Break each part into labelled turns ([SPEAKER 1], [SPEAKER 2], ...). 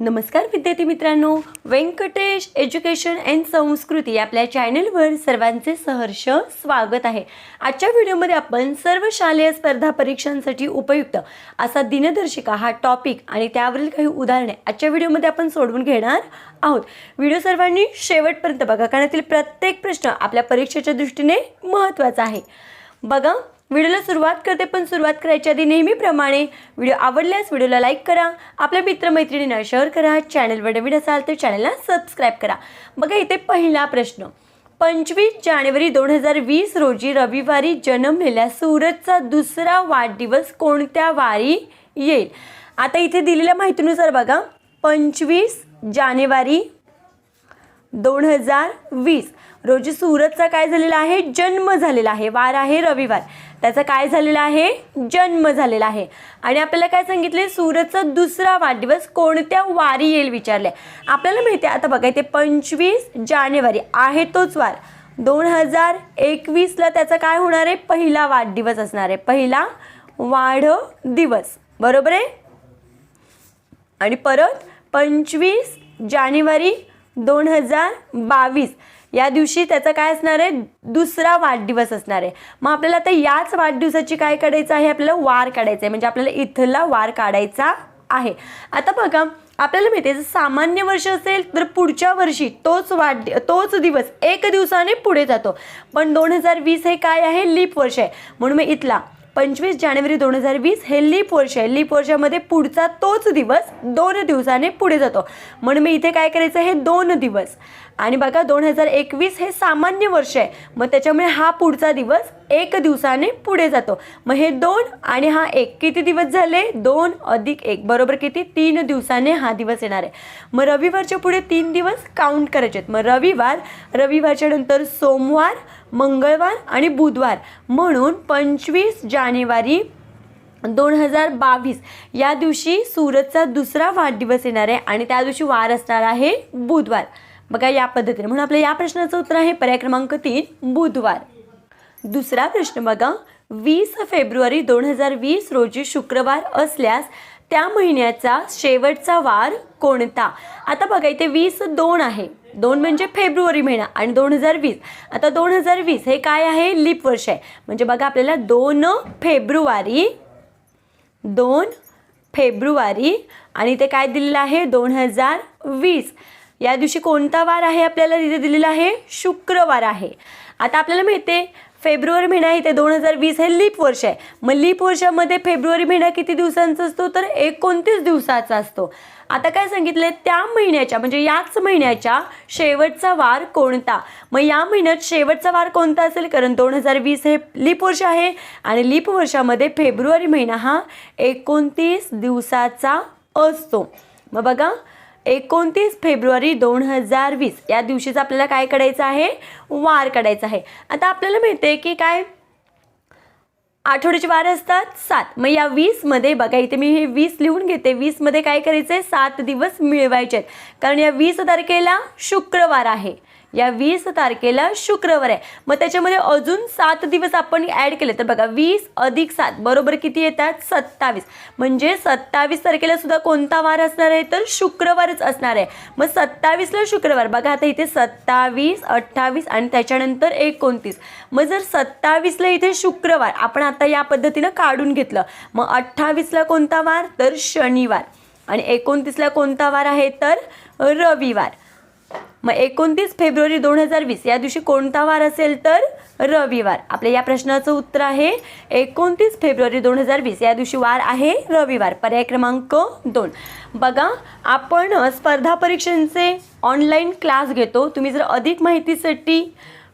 [SPEAKER 1] नमस्कार विद्यार्थी मित्रांनो. व्यंकटेश एज्युकेशन अँड संस्कृती आपल्या चॅनलवर सर्वांचे सहर्ष स्वागत आहे. आजच्या व्हिडिओमध्ये आपण सर्व शालेय स्पर्धा परीक्षांसाठी उपयुक्त असा दिनदर्शिका हा टॉपिक आणि त्यावरील काही उदाहरणे आजच्या व्हिडिओमध्ये आपण सोडवून घेणार आहोत. व्हिडिओ सर्वांनी शेवटपर्यंत बघा कारण यातील प्रत्येक प्रश्न आपल्या परीक्षेच्या दृष्टीने महत्त्वाचा आहे. बघा व्हिडिओला सुरुवात करते पण सुरुवात करायच्या आधी नेहमीप्रमाणे व्हिडिओ आवडल्यास व्हिडिओला लाईक करा. आपल्या मित्रमैत्रिणींना शेअर करा. चॅनलवर नवीन असाल तर चॅनलला सबस्क्राईब करा. बघा इथे पहिला प्रश्न. पंचवीस जानेवारी दोन हजार वीस रोजी रविवारी जन्मलेल्या सूरजचा दुसरा वाढदिवस कोणत्या वारी येईल? आता इथे दिलेल्या माहितीनुसार बघा. पंचवीस जानेवारी दोन हजार वीस. रोजी सुरतचा काय झालेला आहे? जन्म झालेला आहे. वार आहे रविवार. त्याचा काय झालेला आहे? जन्म झालेला आहे. आणि आपल्याला काय सांगितले सुरतचा दुसरा वाढदिवस कोणत्या वारी येईल विचारले आपल्याला माहिती आहे आता बघा इथे पंचवीस जानेवारी आहे तोच वार. दोन हजार एकवीसला त्याचा काय होणार आहे? पहिला वाढदिवस असणार आहे. पहिला वाढदिवस बरोबर आहे? आणि परत पंचवीस जानेवारी दोन हजार बावीस. या दिवशी त्याचा काय असणार आहे? दुसरा वाढदिवस असणार आहे. मग आपल्याला आता याच वाढदिवसाची काय काढायचं आहे? आपल्याला वार काढायचा आहे. म्हणजे आपल्याला इथला वार काढायचा आहे. आता बघा आपल्याला माहिती आहे जर सामान्य वर्ष असेल तर पुढच्या वर्षी तोच वाढ तोच दिवस एक दिवसाने पुढे जातो. पण दोन हजार वीस हे काय आहे? लीप वर्ष आहे. म्हणून मी इथला पंचवीस जानेवारी दोन हजार वीस हे लीप वर्ष आहे. लीप वर्षामध्ये पुढचा तोच दिवस दोन दिवसाने पुढे जातो. म्हणून मी इथे काय करायचं हे दोन दिवस. आणि बघा दोन हजार एकवीस हे सामान्य वर्ष आहे. मग त्याच्यामुळे हा पुढचा दिवस एक दिवसाने पुढे जातो. मग हे दोन आणि हा एक. किती दिवस झाले? दोन अधिक एक. बरोबर किती? तीन दिवसाने हा दिवस येणार आहे. मग रविवारच्या पुढे तीन दिवस काउंट करायचे आहेत. मग रविवार रविवारच्या नंतर सोमवार मंगळवार आणि बुधवार. म्हणून पंचवीस जानेवारी दोन हजार बावीस. या दिवशी सूरजचा दुसरा वाढदिवस येणार आहे आणि त्या दिवशी वार असणार आहे बुधवार. बघा या पद्धतीने. म्हणून आपल्या या प्रश्नाचं उत्तर आहे पर्याय क्रमांक तीन बुधवार. दुसरा प्रश्न बघा. वीस फेब्रुवारी दोन हजार वीस रोजी शुक्रवार असल्यास त्या महिन्याचा शेवटचा वार कोणता? आता बघा इथे वीस दोन आहे. दोन म्हणजे फेब्रुवारी महिना आणि दोन हजार वीस. आता दोन हजार वीस हे काय आहे? लीप वर्ष आहे. म्हणजे बघा आपल्याला दोन फेब्रुवारी दोन फेब्रुवारी आणि ते काय दिलेलं आहे? दोन हजार वीस. या दिवशी कोणता वार आहे आपल्याला तिथे दिलेला आहे? शुक्रवार आहे. आता आपल्याला माहिती आहे फेब्रुवारी महिना आहे ते दोन हजार वीस हे लीप वर्ष आहे. मग लीप वर्षामध्ये फेब्रुवारी महिना किती दिवसांचा असतो? तर एकोणतीस दिवसाचा असतो. आता काय सांगितलं त्या महिन्याच्या म्हणजे याच महिन्याच्या शेवटचा वार कोणता? मग या महिन्यात शेवटचा वार कोणता असेल? कारण दोन हजार वीस हे लीप वर्ष आहे आणि लीप वर्षामध्ये फेब्रुवारी महिना हा एकोणतीस दिवसाचा असतो. मग बघा एकोणतीस फेब्रुवारी दोन हजार वीस. या दिवशीच आपल्याला काय काढायचं आहे? वार काढायचा आहे. आता आपल्याला माहिती आहे की काय? आठवड्याचे वार असतात सात. मग या वीसमध्ये बघा इथे मी हे वीस लिहून घेते. वीसमध्ये काय करायचं आहे सात दिवस मिळवायचे आहेत कारण या वीस तारखेला शुक्रवार आहे. या वीस तारखेला शुक्रवार आहे. मग त्याच्यामध्ये अजून सात दिवस आपण ॲड केले. तर बघा वीस अधिक सात बरोबर किती येतात? सत्तावीस. म्हणजे सत्तावीस तारखेला सुद्धा कोणता वार असणार आहे? तर शुक्रवारच असणार आहे. मग सत्तावीसला शुक्रवार. बघा आता इथे सत्तावीस अठ्ठावीस आणि त्याच्यानंतर एकोणतीस. मग जर सत्तावीसला इथे शुक्रवार आपण आता या पद्धतीनं काढून घेतलं. मग अठ्ठावीसला कोणता वार? तर शनिवार. आणि एकोणतीसला कोणता वार आहे? तर रविवार. मग एकोणतीस फेब्रुवारी दोन हजार वीस या दिवशी कोणता वार असेल तर रविवार. आपल्या या प्रश्नाचं उत्तर आहे एकोणतीस फेब्रुवारी दोन हजार वीस या दिवशी वार आहे रविवार. पर्याय क्रमांक दोन. बघा आपण स्पर्धा परीक्षांचे ऑनलाईन क्लास घेतो. तुम्ही जर अधिक माहितीसाठी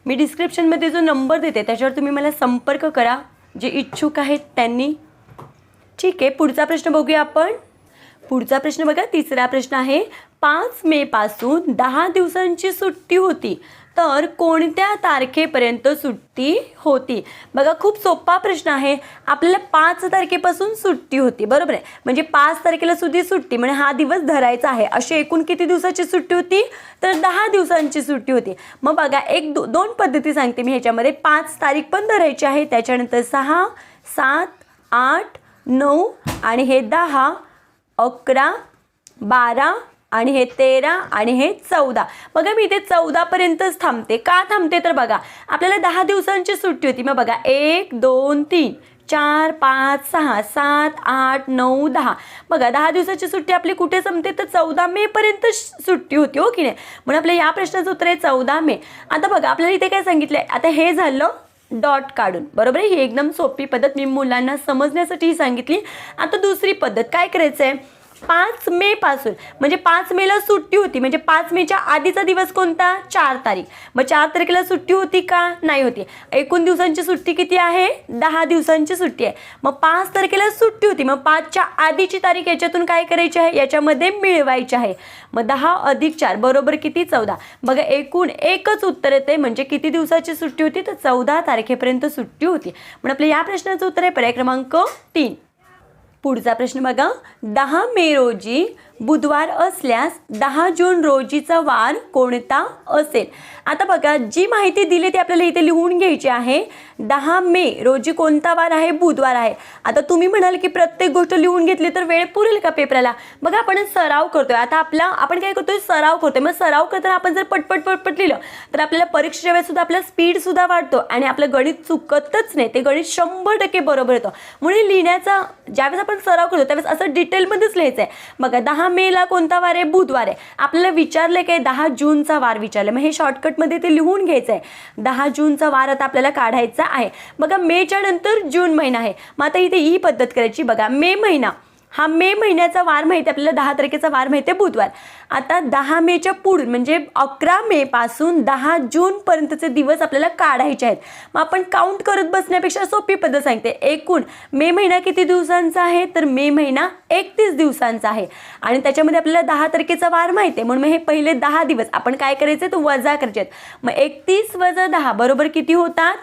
[SPEAKER 1] मी डिस्क्रिप्शनमध्ये जो नंबर देते त्याच्यावर तुम्ही मला संपर्क करा. जे इच्छुक आहेत त्यांनी. ठीक आहे पुढचा प्रश्न बघूया आपण. पुढचा प्रश्न बघा तिसरा प्रश्न आहे. पाच मे पासून दहा दिवसांची सुट्टी होती. तर कोणत्या तारखेपर्यंत सुट्टी होती? बघा खूप सोपा प्रश्न आहे. आपल्याला पाच तारखेपासून सुट्टी होती बरोबर आहे? म्हणजे पाच तारखेला सुद्धा सुट्टी म्हणजे हा दिवस धरायचा आहे. अशी एकूण किती दिवसाची सुट्टी होती? तर दहा दिवसांची सुट्टी होती. मग बघा एक दो दोन पद्धती सांगते मी ह्याच्यामध्ये. पाच तारीख पण धरायची आहे त्याच्यानंतर सहा सात आठ नऊ आणि हे दहा अकरा बारा आणि हे तेरा आणि हे चौदा. बघा मी इथे चौदापर्यंतच थांबते. का थांबते तर बघा आपल्याला दहा दिवसांची सुट्टी होती. मग बघा एक दोन तीन चार पाच सहा सात आठ नऊ दहा. बघा दहा दिवसाची सुट्टी आपली कुठे संपते? तर चौदा मेपर्यंत सुट्टी होती हो की नाही? म्हणून आपल्या या प्रश्नाचं उत्तर आहे चौदा मे. आता बघा आपल्याला इथे काय सांगितलं आहे आता हे झालं डॉट काढून. बरोबर आहे? ही एकदम सोपी पद्धत मी मुलांना समजण्यासाठी ही सांगितली. आता दुसरी पद्धत काय करायचं आहे पाच मे पासून म्हणजे पाच मेला सुट्टी होती. म्हणजे पाच मेच्या आधीचा दिवस कोणता? चार तारीख. मग चार तारखेला सुट्टी होती का? नाही होती. एकूण दिवसांची सुट्टी किती आहे? दहा दिवसांची सुट्टी आहे. मग पाच तारखेला सुट्टी होती. मग पाचच्या आधीची तारीख याच्यातून काय करायची आहे? याच्यामध्ये मिळवायची आहे. मग दहा अधिक चार बरोबर किती? चौदा. बघा एकूण एकच उत्तर येते. म्हणजे किती दिवसाची सुट्टी होती? तर चौदा तारखेपर्यंत सुट्टी होती. म्हणून आपल्या या प्रश्नाचं उत्तर आहे. पर्याय क्रमांक तीन. पुढचा प्रश्न बघा. दहा मे रोजी बुधवार असल्यास दहा जून रोजीचा वार कोणता असेल? आता बघा जी माहिती दिली ती आपल्याला इथे लिहून घ्यायची आहे. दहा मे रोजी कोणता वार आहे? बुधवार आहे. आता तुम्ही म्हणाल की प्रत्येक गोष्ट लिहून घेतली तर वेळ पुरेल का पेपराला? बघा आपण सराव करतोय. आता आपला आपण काय करतोय? सराव करतोय. मग सराव करताना आपण जर पटपट पटपट लिहिलं तर आपल्याला परीक्षेच्या वेळेस सुद्धा आपला स्पीड सुद्धा वाढतो आणि आपलं गणित चुकतच नाही. ते गणित शंभर टक्के बरोबर येतं. म्हणून लिहिण्याचा ज्यावेळेस आपण सराव करतो त्यावेळेस असं डिटेलमध्येच लिहायचं आहे बघा दहा मेला कोणता वार आहे? बुधवार आहे. आपल्याला विचारलं काय दहा जूनचा वार विचारलं मग हे शॉर्टकटमध्ये ते लिहून घ्यायचं आहे दहा जूनचा वार आता आपल्याला काढायचा आहे. बघा मेच्या नंतर जून महिना आहे. मग आता इथे ही पद्धत करायची. बघा मे महिना. हा मे महिन्याचा वार माहिती आहे आपल्याला दहा तारखेचा वार माहिती आहे बुधवार. आता दहा मेच्या पुढून म्हणजे अकरा मे पासून दहा जूनपर्यंतचे दिवस आपल्याला काढायचे आहेत. मग आपण काउंट करत बसण्यापेक्षा सोपी पद्धत सांगते. एकूण मे महिना किती दिवसांचा आहे? तर मे महिना एकतीस दिवसांचा आहे. आणि त्याच्यामध्ये आपल्याला दहा तारखेचा वार माहिती आहे. म्हणून मग हे पहिले दहा दिवस आपण काय करायचे? तर वजा करायचे आहेत. मग एकतीस वजा दहा बरोबर किती होतात?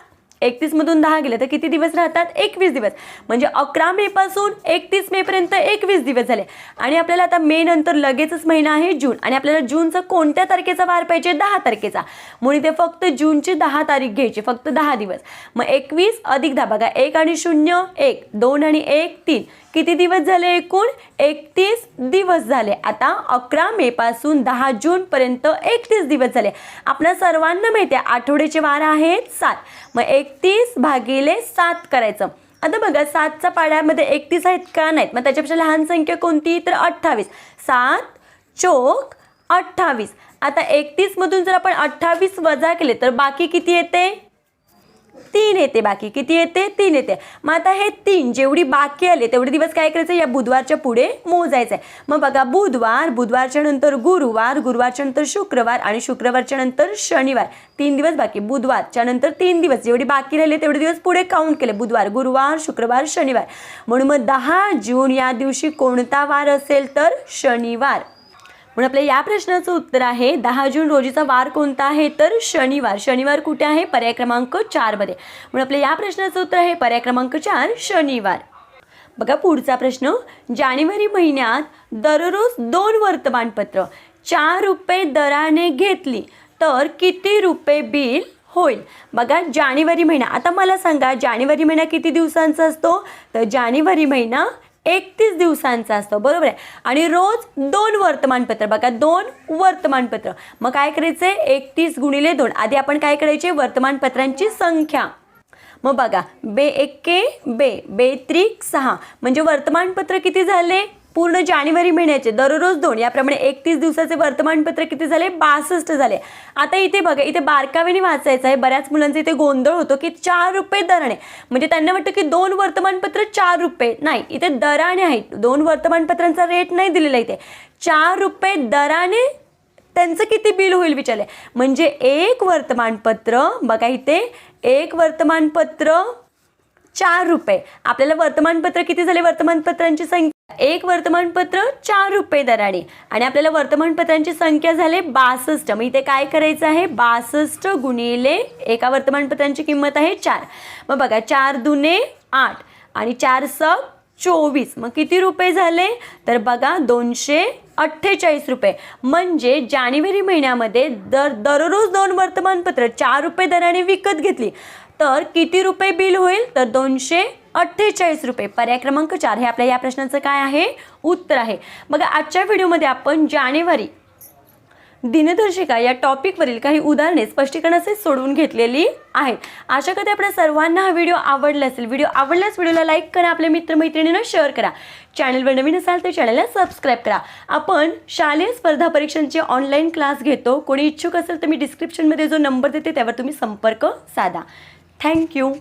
[SPEAKER 1] एकतीस मधून दहा गेले तर किती दिवस राहतात? एकवीस दिवस. म्हणजे अकरा मे पासून एकतीस मे पर्यंत एकवीस दिवस झाले. आणि आपल्याला आता मे नंतर लगेचच महिना आहे जून. आणि आपल्याला जूनचा कोणत्या तारखेचा वार पाहिजे? दहा तारखेचा. म्हणून ते फक्त जूनची दहा तारीख घ्यायची फक्त दहा दिवस. मग एकवीस अधिक दहा बघा एक आणि शून्य एक. दोन आणि एक तीन. किती दिवस झाले एकूण? एकतीस दिवस झाले. आता अकरा मे पासून दहा जून पर्यंत एकतीस दिवस झाले. आपल्या सर्वांना माहिती आहे आठवड्याचे वार आहेत सात. मग एकतीस भागिले सात करायचं. आता बघा सातच्या पाड्यामध्ये एकतीस आहेत का नाहीत? मग त्याच्यापेक्षा लहान संख्या कोणती? तर अठ्ठावीस. सात चोक अठ्ठावीस. आता एकतीसमधून जर आपण अठ्ठावीस वजा केले तर बाकी किती येते? तीन येते बाकी. किती येते? तीन येते. मग आता हे तीन जेवढी बाकी आले तेवढे दिवस काय करायचं? या बुधवारच्या पुढे मोजायचं आहे मग बघा बुधवार बुधवारच्या नंतर गुरुवार गुरुवारच्या नंतर शुक्रवार आणि शुक्रवारच्या नंतर शनिवार. तीन दिवस बाकी. बुधवारच्या नंतर तीन दिवस. जेवढे बाकी राहिले तेवढे दिवस पुढे काउंट केले. बुधवार गुरुवार शुक्रवार शनिवार. म्हणून मग दहा जून या दिवशी कोणता वार असेल तर शनिवार. म्हणून आपल्या या प्रश्नाचं उत्तर आहे दहा जून रोजीचा वार कोणता आहे? तर शनिवार. शनिवार कुठे आहे? पर्याय क्रमांक चारमध्ये म्हणून आपल्या या प्रश्नाचं उत्तर आहे पर्याय क्रमांक चार शनिवार. बघा पुढचा प्रश्न. जानेवारी महिन्यात दररोज दोन वर्तमानपत्र. चार रुपये दराने घेतली तर किती रुपये बिल होईल? बघा जानेवारी महिना. आता मला सांगा जानेवारी महिना किती दिवसांचा असतो? तर जानेवारी महिना एकतीस दिवसांचा असतो बरोबर आहे? आणि रोज दोन वर्तमानपत्र बघा दोन वर्तमानपत्र. मग काय करायचे? एकतीस गुणिले दोन. आधी आपण काय करायचे? वर्तमानपत्रांची संख्या. मग बघा बे एक्के बे बे त्रिक सहा. म्हणजे वर्तमानपत्र किती झाले? पूर्ण जानेवारी महिन्याचे दररोज दोन याप्रमाणे एकतीस दिवसाचे वर्तमानपत्र किती झाले? बासष्ट झाले. आता इथे बघा इथे बारकावेने वाचायचं आहे. बऱ्याच मुलांचा इथे गोंधळ होतो की चार रुपये दराने. म्हणजे त्यांना वाटतं की दोन वर्तमानपत्र चार रुपये. नाही इथे दराने आहेत. दोन वर्तमानपत्रांचा रेट नाही दिलेला इथे. चार रुपये दराने त्यांचं किती बिल होईल विचारले म्हणजे एक वर्तमानपत्र बघा इथे एक वर्तमानपत्र चार रुपये. आपल्याला वर्तमानपत्र किती झाले? वर्तमानपत्रांची संख्या एक वर्तमानपत्र चार रुपये दराने. आणि आपल्याला वर्तमानपत्रांची संख्या झाली बासष्ट. मग इथे काय करायचं आहे? बासष्ट गुणिले एका वर्तमानपत्रांची किंमत आहे चार. मग बघा चार दुने आठ आणि चार स चोवीस. मग किती रुपये झाले? तर बघा दोनशे अठ्ठेचाळीस रुपये. म्हणजे जानेवारी महिन्यामध्ये दर दररोज दोन वर्तमानपत्र चार रुपये दराने विकत घेतली. तर किती रुपये बिल होईल? तर दोनशे अठ्ठेचाळीस रुपये. पर्याय क्रमांक चार हे आपल्या या प्रश्नाचं काय आहे? उत्तर आहे. मग आजच्या व्हिडिओमध्ये आपण जानेवारी दिनदर्शिका या टॉपिकवरील काही उदाहरणे स्पष्टीकरणाचे सोडवून घेतलेली आहेत. आशा करते आपल्या सर्वांना हा व्हिडिओ आवडला असेल. व्हिडिओ आवडल्यास व्हिडिओला लाईक करा आपल्या मित्रमैत्रिणींना शेअर करा. चॅनलवर नवीन असाल तर चॅनलला सबस्क्राईब करा. आपण शालेय स्पर्धा परीक्षांचे ऑनलाईन क्लास घेतो. कोणी इच्छुक असेल तर मी डिस्क्रिप्शनमध्ये जो नंबर देते त्यावर तुम्ही संपर्क साधा. थँक्यू.